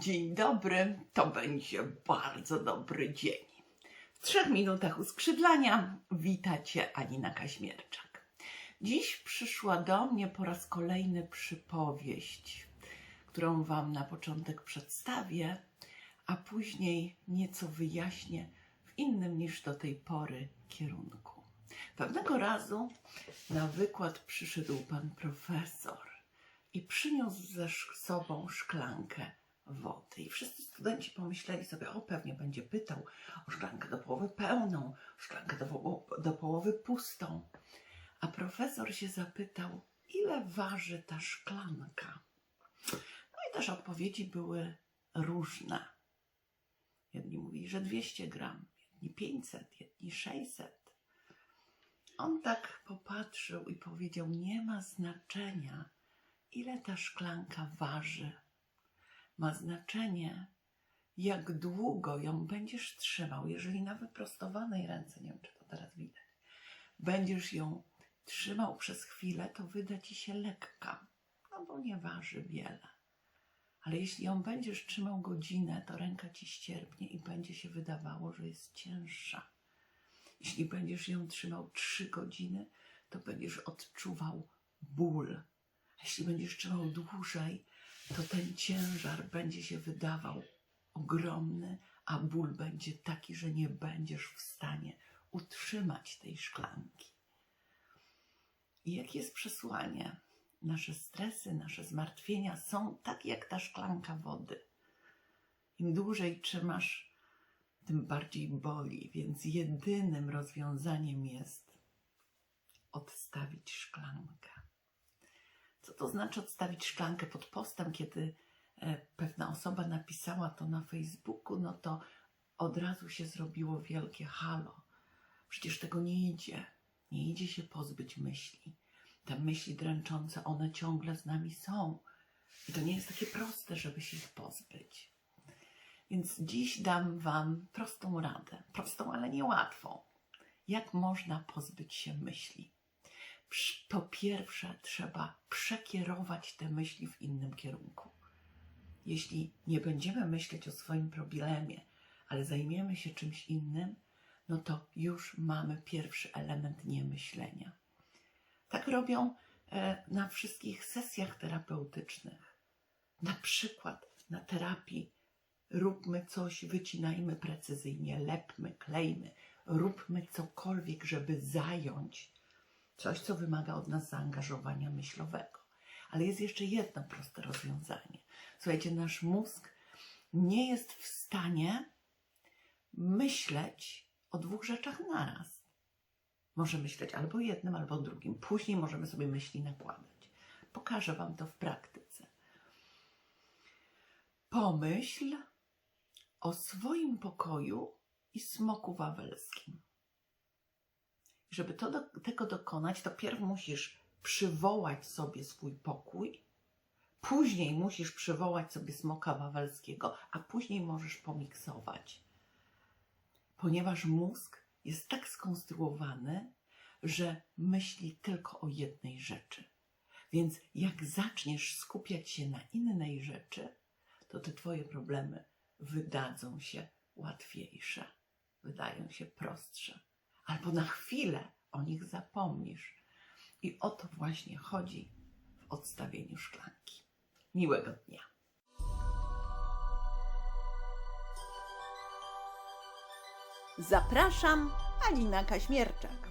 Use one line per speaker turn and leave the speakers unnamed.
Dzień dobry, to będzie bardzo dobry dzień. W trzech minutach uskrzydlania witacie Alina Kaźmierczak. Dziś przyszła do mnie po raz kolejny przypowieść, którą Wam na początek przedstawię, a później nieco wyjaśnię w innym niż do tej pory kierunku. Pewnego razu na wykład przyszedł pan profesor i przyniósł ze sobą szklankę wody. I wszyscy studenci pomyśleli sobie, o pewnie będzie pytał o szklankę do połowy pełną, szklankę do, do połowy pustą. A profesor się zapytał, ile waży ta szklanka? No i też odpowiedzi były różne. Jedni mówili, że 200 gram, jedni 500, jedni 600. On tak popatrzył i powiedział: Nie ma znaczenia, ile ta szklanka waży. Ma znaczenie, jak długo ją będziesz trzymał. Jeżeli na wyprostowanej ręce, nie wiem czy to teraz widać, będziesz ją trzymał przez chwilę, to wyda ci się lekka, no bo nie waży wiele. Ale jeśli ją będziesz trzymał godzinę, to ręka ci ścierpnie i będzie się wydawało, że jest cięższa. Jeśli będziesz ją trzymał trzy godziny, to będziesz odczuwał ból. A jeśli będziesz trzymał dłużej, to ten ciężar będzie się wydawał ogromny, a ból będzie taki, że nie będziesz w stanie utrzymać tej szklanki. I jakie jest przesłanie? Nasze stresy, nasze zmartwienia są tak jak ta szklanka wody. Im dłużej trzymasz, tym bardziej boli, więc jedynym rozwiązaniem jest odstawić szklankę. Co to znaczy odstawić szklankę pod postem, kiedy e, pewna osoba napisała to na Facebooku, no to od razu się zrobiło wielkie halo. Przecież tego nie idzie. Nie idzie się pozbyć myśli. Te myśli dręczące, one ciągle z nami są. I to nie jest takie proste, żeby się ich pozbyć. Więc dziś dam Wam prostą radę. Prostą, ale niełatwą. Jak można pozbyć się myśli? Po pierwsze, trzeba przekierować te myśli w innym kierunku. Jeśli nie będziemy myśleć o swoim problemie, ale zajmiemy się czymś innym, no to już mamy pierwszy element niemyślenia. Tak robią e, na wszystkich sesjach terapeutycznych. Na przykład na terapii róbmy coś, wycinajmy precyzyjnie, lepmy, klejmy, róbmy cokolwiek, żeby zająć coś, co wymaga od nas zaangażowania myślowego. Ale jest jeszcze jedno proste rozwiązanie. Słuchajcie, nasz mózg nie jest w stanie myśleć o dwóch rzeczach naraz. Może myśleć albo o jednym, albo o drugim. Później możemy sobie myśli nakładać. Pokażę Wam to w praktyce. Pomyśl o swoim pokoju i smoku wawelskim. Żeby to do, tego dokonać, to pierw musisz przywołać sobie swój pokój, później musisz przywołać sobie smoka wawelskiego, a później możesz pomiksować. Ponieważ mózg jest tak skonstruowany, że myśli tylko o jednej rzeczy. Więc jak zaczniesz skupiać się na innej rzeczy, to te Twoje problemy wydadzą się łatwiejsze, wydają się prostsze. Albo na chwilę o nich zapomnisz. I o to właśnie chodzi w odstawieniu szklanki. Miłego dnia.
Zapraszam, Alina Kaśmierczak.